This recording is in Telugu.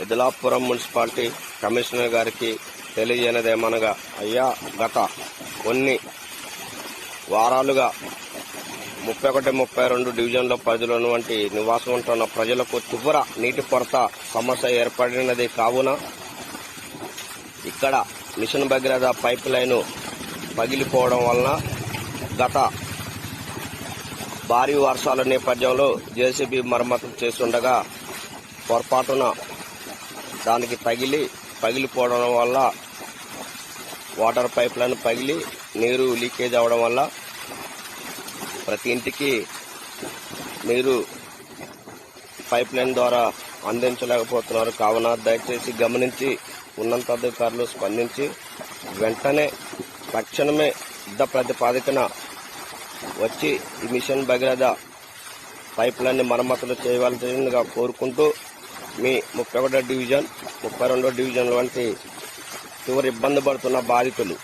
ఎదులాపురం మున్సిపాలిటీ కమిషనర్ గారికి తెలియజేయనదేమనగా అయ్యా గత కొన్ని వారాలుగా ముప్పై ఒకటి ముప్పై రెండు డివిజన్ల పరిధిలో వంటి నివాసం ఉంటున్న ప్రజలకు తీవ్ర నీటి కొరత సమస్య ఏర్పడినది కావున ఇక్కడ మిషన్ భగీరథ పైప్ లైన్ పగిలిపోవడం వలన గత భారీ వర్షాల నేపథ్యంలో జేసీబీ మరమ్మతులు చేస్తుండగా పొరపాటున దానికి తగిలి పగిలిపోవడం వల్ల వాటర్ పైప్ లైన్ పగిలి నీరు లీకేజ్ అవడం వల్ల ప్రతి ఇంటికి నీరు పైప్ లైన్ ద్వారా అందించలేకపోతున్నారు. కావున దయచేసి గమనించి ఉన్నత అధికారులు స్పందించి వెంటనే తక్షణమే యుద్ధ ప్రతిపాదికన వచ్చి ఈ మిషన్ భగీరథ పైప్ లైన్ మరమ్మతులు చేయవలసిందిగా కోరుకుంటూ మీ ముప్పై ఒకటో డివిజన్ ముప్పై రెండో డివిజన్ వంటి చివరి ఇబ్బంది పడుతున్న బాధితులు.